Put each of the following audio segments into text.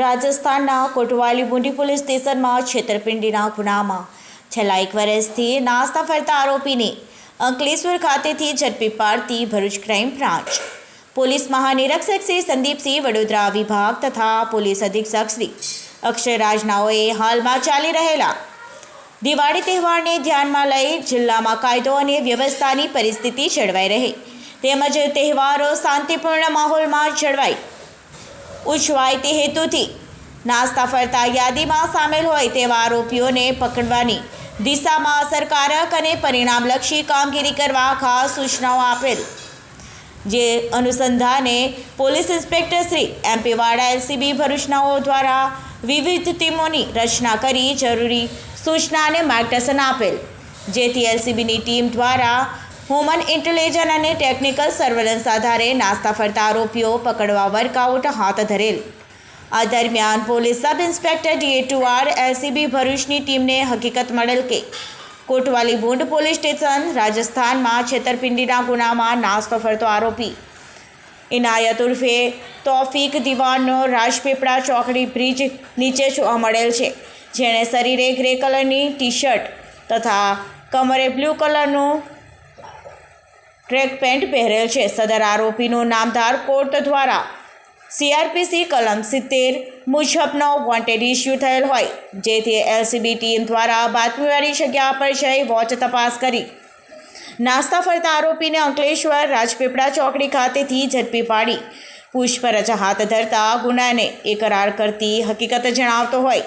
રાજસ્થાનના કોટવાલી બુંડી પોલીસ સ્ટેશનમાં છેતરપિંડીના ગુનામાં. છેલ્લા એક વર્ષથી નાસ્તા ફરતા આરોપીને અંકલેશ્વર ખાતેથી ઝડપી પાડતી ભરૂચ ક્રાઇમ બ્રાન્ચ. પોલીસ મહાનિરીક્ષક શ્રી સંદીપસિંહ વડોદરા વિભાગ તથા પોલીસ અધિક્ષક શ્રી અક્ષયરાજ હાલમાં ચાલી રહેલા દિવાળી તહેવારને ધ્યાનમાં લઈ જિલ્લામાં કાયદો અને વ્યવસ્થાની પરિસ્થિતિ જળવાઈ રહે. તેમજ તહેવારો શાંતિપૂર્ણ માહોલમાં જળવાય. ઉજવાય તે હેતુથી નાસ્તા ફરતા યાદીમાં સામેલ હોય તેવા આરોપીઓને પકડવાની દિશામાં અસરકારક અને પરિણામલક્ષી કામગીરી કરવા ખાસ સૂચનાઓ આપેલ. જે અનુસંધાને police inspector Shri M P Vada LCB ભરૂચનાઓ દ્વારા વિવિધ ટીમોની રચના કરી જરૂરી સૂચના અને માર્ગદર્શન આપેલ. જેથી એલસીબીની ટીમ દ્વારા હ્યુમન ઇન્ટેલિજન્સ અને ટેકનિકલ સર્વેલન્સ આધારે નાસ્તા ફરતા આરોપીઓ પકડવા વર્કઆઉટ હાથ ધરેલ. આ દરમિયાન police sub inspector D A two R LCB ભરૂચની ટીમને હકીકત મળેલ કે કોટવાલી બુંડ પોલીસ સ્ટેશન રાજસ્થાનમાં છેતરપિંડીના ગુનામાં નાસ્તો ફરતો આરોપી. ઇનાયત ઉર્ફે તોફીક દિવાનનો રાજપીપળા ચોકડી બ્રિજ નીચે જોવા મળેલ છે, જેણે શરીરે ગ્રે કલરની ટી શર્ટ તથા કમરે બ્લુ કલરનું ટ્રેક પેન્ટ પહેરેલ છે. સદર આરોપીનું નામધાર કોર્ટ દ્વારા સીઆરપીસી કલમ સિત્તેર મુજબનો વોન્ટેડ ઇસ્યુ થયેલ હોય. જેથી એલસીબી ટીમ દ્વારા બાતમીવાળી જગ્યા પર જઈ વોચ તપાસ કરી. નાસ્તા ફરતા આરોપીને અંકલેશ્વર રાજપીપળા ચોકડી ખાતેથી ઝડપી પાડી. પૂછપરછ હાથ ધરતા ગુનાને એકરાર કરતી હકીકત જણાવતો હોય.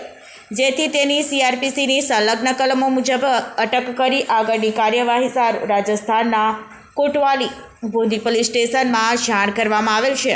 જેથી તેની સીઆરપીસીની સંલગ્ન કલમો મુજબ અટક કરી આગળની કાર્યવાહી રાજસ્થાનના કોટવાલી બુંદી પોલીસ સ્ટેશનમાં જાણ કરવામાં આવેલ છે.